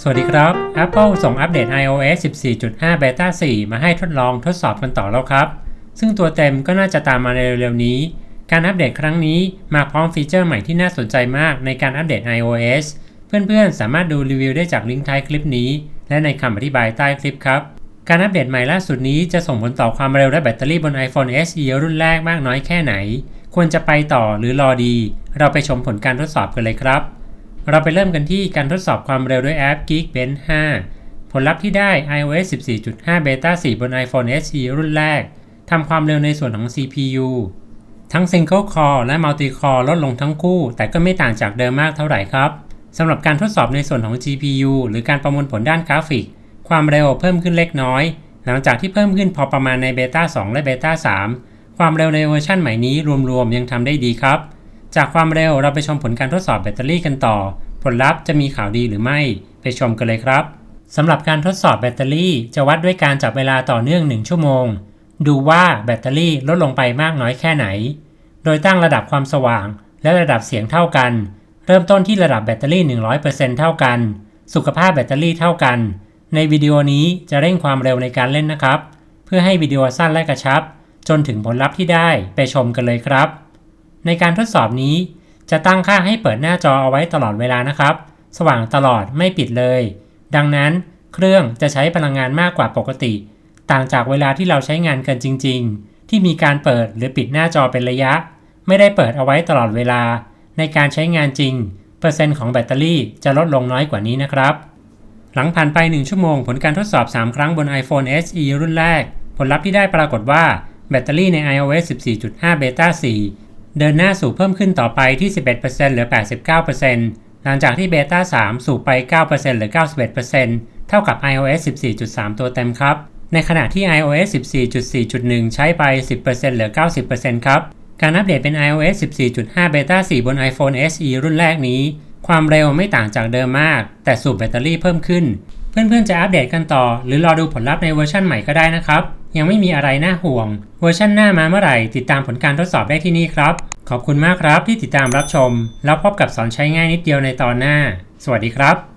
สวัสดีครับ Apple ส่งอัปเดต iOS 14.5 Beta 4 มาให้ทดลองทดสอบกันต่อแล้วครับ ซึ่งตัวเต็มก็น่าจะตามมาในเร็วๆนี้ การอัปเดตครั้งนี้มาพร้อมฟีเจอร์ใหม่ที่น่าสนใจมากในการอัปเดต iOS เพื่อนๆ สามารถดูรีวิวได้จากลิงก์ท้ายคลิปนี้ และในคำอธิบายใต้คลิปครับ การอัปเดตใหม่ล่าสุดนี้จะส่งผลต่อความเร็วและแบตเตอรี่บน iPhone SE รุ่นแรกมากน้อยแค่ไหน ควรจะไปต่อหรือรอดี เราไปชมผลการทดสอบกันเลยครับ เราไปเริ่มกันที่การทดสอบความเร็วด้วยแอป Geekbench 5 ผลลัพธ์ที่ได้ iOS 14.5 Beta 4 บน iPhone SE รุ่นแรก ทำความเร็วในส่วนของ CPU ทั้ง Single Core และ Multi Core ลดลงทั้งคู่ แต่ก็ไม่ต่างจากเดิมมากเท่าไหร่ครับสำหรับการทดสอบในส่วนของ GPU หรือการประมวลผลด้านกราฟิก ความเร็วเพิ่มขึ้นเล็กน้อย หลังจากที่เพิ่มขึ้นพอประมาณใน Beta 2 และ Beta 3 ความเร็วในเวอร์ชันใหม่นี้รวมๆยังทำได้ดีครับ จากความเร็วเราไปชมผลการทดสอบแบตเตอรี่กันต่อ ผลลัพธ์จะมีข่าวดีหรือไม่ ไปชมกันเลยครับสำหรับการทดสอบแบตเตอรี่จะวัดด้วยการจับเวลาต่อเนื่อง 1 ชั่วโมง ดูว่าแบตเตอรี่ลดลงไปมากน้อยแค่ไหน โดยตั้งระดับความสว่าง และระดับเสียงเท่ากัน เริ่มต้นที่ระดับแบตเตอรี่ 100%เท่ากัน สุขภาพแบตเตอรี่เท่ากัน ในวิดีโอนี้จะเร่งความเร็วในการเล่นนะครับ เพื่อให้วิดีโอสั้นและกระชับ จนถึงผลลัพธ์ที่ได้ไปชมกันเลยครับ ในการทดสอบนี้ จะตั้งค่าให้เปิดหน้าจอเอาไว้ตลอดเวลานะครับ สว่างตลอดไม่ปิดเลย ดังนั้นเครื่องจะใช้พลังงานมากกว่าปกติ ต่างจากเวลาที่เราใช้งานกันจริง ๆ ที่มีการเปิดหรือปิดหน้าจอเป็นระยะ ไม่ได้เปิดเอาไว้ตลอดเวลา ในการใช้งานจริง เปอร์เซ็นต์ของแบตเตอรี่จะลดลงน้อยกว่านี้นะครับ หลังผ่านไป 1 ชั่วโมง ผลการทดสอบ 3 ครั้งบน iPhone SE รุ่นแรก ผลลัพธ์ที่ได้ปรากฏว่าแบตเตอรี่ใน iOS 14.5 Beta 4 เดินหน้าสู่เพิ่มขึ้นต่อไปที่ 11%เหลือ 89%หลังจากที่ Beta 3สู่ไป 9%เหลือ 91%เท่ากับ iOS 14.3 ตัวเต็มครับ ในขณะที่ iOS 14.4.1 ใช้ไป 10%เหลือ 90%ครับ การอัปเดตเป็น iOS 14.5 Beta 4 บน iPhone SE รุ่นแรกนี้ ความเร็วไม่ต่างจากเดิมมาก แต่สูบแบตเตอรี่เพิ่มขึ้น เพื่อนๆจะอัปเดตกันต่อ หรือรอดูผลลัพธ์ในเวอร์ชันใหม่ก็ได้นะครับ ยังไม่มีอะไรน่าห่วง เวอร์ชันหน้ามาเมื่อไหร่ ติดตามผลการทดสอบได้ที่นี่ครับ ขอบคุณมากครับที่ติดตามรับชม แล้วพบกับสอนใช้ง่ายนิดเดียวในตอนหน้า สวัสดีครับ